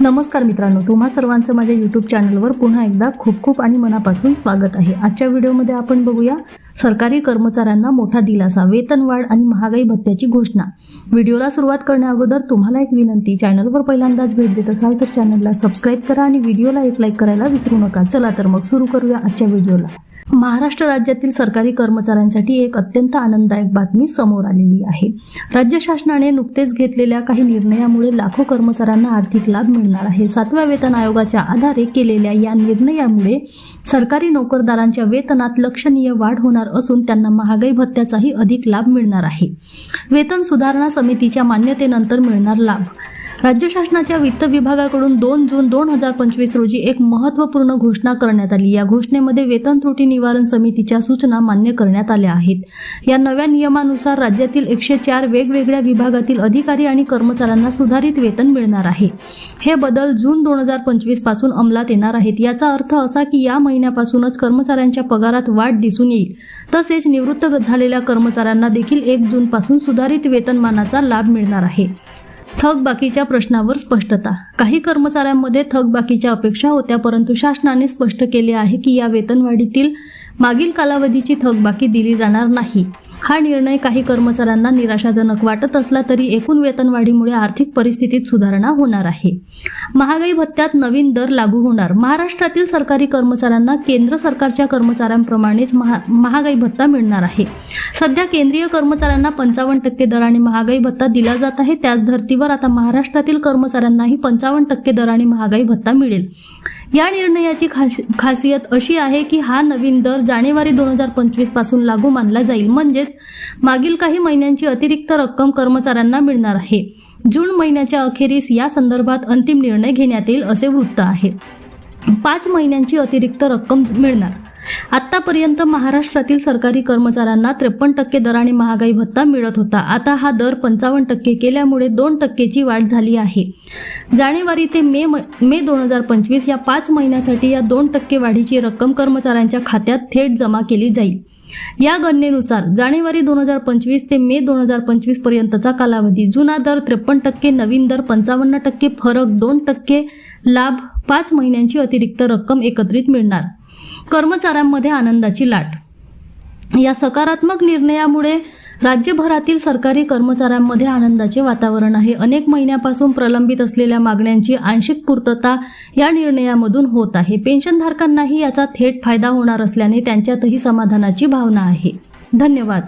नमस्कार मित्रांनो तुम्हा सर्वांचं माझ्या यूट्यूब चॅनलवर पुन्हा एकदा खूप खूप आणि मनापासून स्वागत आहे. आजच्या व्हिडिओमध्ये आपण बघूया सरकारी कर्मचाऱ्यांना मोठा दिलासा वेतनवाढ आणि महागाई भत्त्याची घोषणा. व्हिडिओला सुरुवात करण्याअगोदर तुम्हाला एक विनंती चॅनलवर पहिल्यांदाच भेट देत असाल तर चॅनलला सबस्क्राईब करा आणि व्हिडिओला एक लाईक करायला विसरू नका. चला तर मग सुरू करूया आजच्या व्हिडिओला. महाराष्ट्र राज्यातील सरकारी कर्मचाऱ्यांसाठी एक अत्यंत आनंददायक बातमी समोर आलेली आहे. राज्य शासनाने नुकतेच घेतलेल्या काही निर्णयामुळे लाखो कर्मचाऱ्यांना आर्थिक लाभ मिळणार आहे. सातव्या वेतन आयोगाच्या आधारे केलेल्या या निर्णयामुळे सरकारी नोकरदारांच्या वेतनात लक्षणीय वाढ होणार असून त्यांना महागाई भत्त्याचाही अधिक लाभ मिळणार आहे. वेतन सुधारणा समितीच्या मान्यतेनंतर मिळणार लाभ. राज्य शासनाच्या वित्त विभागाकडून दोन जून दोन हजार पंचवीस रोजी एक महत्त्वपूर्ण घोषणा करण्यात आली. या घोषणेमध्ये वेतन त्रुटी निवारण समितीच्या सूचना मान्य करण्यात आल्या आहेत. या नव्या नियमानुसार राज्यातील एकशे चार वेगवेगळ्या विभागातील अधिकारी आणि कर्मचाऱ्यांना सुधारित वेतन मिळणार आहे. हे बदल जून दोन हजार पंचवीसपासून अंमलात येणार आहेत. याचा अर्थ असा की या महिन्यापासूनच कर्मचाऱ्यांच्या पगारात वाढ दिसून येईल. तसेच निवृत्त झालेल्या कर्मचाऱ्यांना देखील एक जूनपासून सुधारित वेतनमानाचा लाभ मिळणार आहे. थकबाकीच्या प्रश्नावर स्पष्टता. काही कर्मचाऱ्यांमध्ये थकबाकीच्या अपेक्षा होत्या परंतु शासनाने स्पष्ट केले आहे की या वेतनवाढीतील मागील कालावधीची थकबाकी दिली जाणार नाही. हा निर्णय काही कर्मचाऱ्यांना निराशाजनक वाटत असला तरी एकूण वेतनवाढीमुळे आर्थिक परिस्थितीत सुधारणा होणार आहे. महागाई भत्त्यात नवीन दर लागू होणार. महाराष्ट्रातील सरकारी कर्मचाऱ्यांना केंद्र सरकारच्या कर्मचाऱ्यांप्रमाणेच महा महागाई भत्ता मिळणार आहे. सध्या केंद्रीय कर्मचाऱ्यांना पंचावन्न टक्के दराने महागाई भत्ता दिला जात आहे. त्याच धर्तीवर आता महाराष्ट्रातील कर्मचाऱ्यांनाही पंचावन्न टक्के दराने महागाई भत्ता मिळेल. या निर्णयाची खास खासियत अशी आहे की हा नवीन दर जानेवारी दोन हजार पंचवीसपासून लागू मानला जाईल. म्हणजेच मागील काही महिन्यांची अतिरिक्त रक्कम कर्मचाऱ्यांना मिळणार आहे. जून महिन्याच्या अखेरीस या संदर्भात अंतिम निर्णय घेण्यात येईल असे वृत्त आहे. पाच महिन्यांची अतिरिक्त रक्कम मिळणार. आतापर्यंत महाराष्ट्रातील सरकारी कर्मचाऱ्यांना त्रेपन्न टक्के दराने महागाई भत्ता मिळत होता. आता हा दर पंचावन्न टक्के केल्यामुळे दोन टक्केची वाढ झाली आहे. जानेवारी ते मे म- मे दोन हजार पंचवीस या पाच महिन्यासाठी या दोन टक्के वाढीची रक्कम कर्मचाऱ्यांच्या खात्यात थेट जमा केली जाईल. या गणनेनुसार जानेवारी दोन हजार पंचवीस ते मे दोन हजार पंचवीस पर्यंतचा कालावधी जुना दर त्रेपन्न टक्के नवीन दर पंचावन्न टक्के फरक दोन टक्के लाभ पाच महिन्यांची अतिरिक्त रक्कम एकत्रित मिळणार. कर्मचाऱ्यांमध्ये आनंदाची लाट. या सकारात्मक निर्णयामुळे राज्यभरातील सरकारी कर्मचाऱ्यांमध्ये आनंदाचे वातावरण आहे. अनेक महिन्यापासून प्रलंबित असलेल्या मागण्यांची आंशिक पूर्तता या निर्णयामधून होत आहे. पेन्शनधारकांनाही याचा थेट फायदा होणार असल्याने त्यांच्यातही समाधानाची भावना आहे. धन्यवाद.